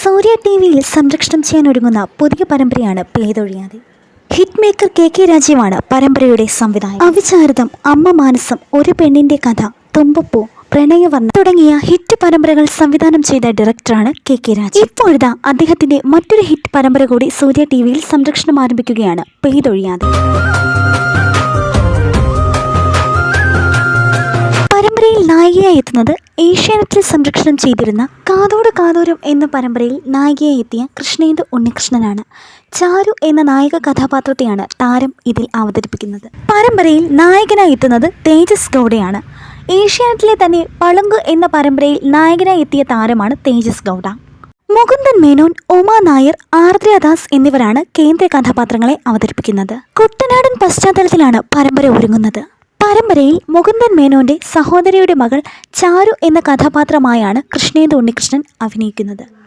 സൂര്യ T വിയിൽ സംരക്ഷണം ചെയ്യാൻ ഒരുങ്ങുന്ന പുതിയ പരമ്പരയാണ് പേതൊഴിയാതെ. ഹിറ്റ് മേക്കർ കെ കെ രാജീവാണ് പരമ്പരയുടെ സംവിധായകൻ. അവിചാരിതം അമ്മ മാനസം ഒരു പെണ്ണിന്റെ കഥ തുമ്പപ്പൂ പ്രണയവർണ തുടങ്ങിയ ഹിറ്റ് പരമ്പരകൾ സംവിധാനം ചെയ്ത ഡയറക്ടറാണ് കെ കെ രാജ് ഇപ്പോഴതാ അദ്ദേഹത്തിന്റെ മറ്റൊരു ഹിറ്റ് പരമ്പര കൂടി സൂര്യ ടി വിയിൽ സംരക്ഷണം ആരംഭിക്കുകയാണ് പെയ്തൊഴിയാതെ എത്തുന്നത് ഏഷ്യാനെറ്റിൽ സംരക്ഷണം ചെയ്തിരുന്ന കാതോട് കാതോരം എന്ന പരമ്പരയിൽ നായികയായി എത്തിയ കൃഷ്ണേന്ദു ഉണ്ണികൃഷ്ണനാണ്. ചാരു എന്ന നായക കഥാപാത്രത്തെയാണ് താരം ഇതിൽ അവതരിപ്പിക്കുന്നത്. പരമ്പരയിൽ നായകനായി എത്തുന്നത് തേജസ് ഗൗഡയാണ്. ഏഷ്യാനെറ്റിലെ തന്നെ പളുങ്ക് എന്ന പരമ്പരയിൽ നായകനായി എത്തിയ താരമാണ് തേജസ് ഗൗഡ. മുകുന്ദൻ മേനോൻ ഉമാ നായർ ആർദ്രദാസ് എന്നിവരാണ് കേന്ദ്ര കഥാപാത്രങ്ങളെ അവതരിപ്പിക്കുന്നത്. കുട്ടനാടൻ പശ്ചാത്തലത്തിലാണ് പരമ്പര ഒരുങ്ങുന്നത്. പരമ്പരയിൽ മുകുന്ദൻ മേനോന്റെ സഹോദരിയുടെ മകൾ ചാരു എന്ന കഥാപാത്രമായാണ് കൃഷ്ണേന്ദു ഉണ്ണികൃഷ്ണൻ അഭിനയിക്കുന്നത്.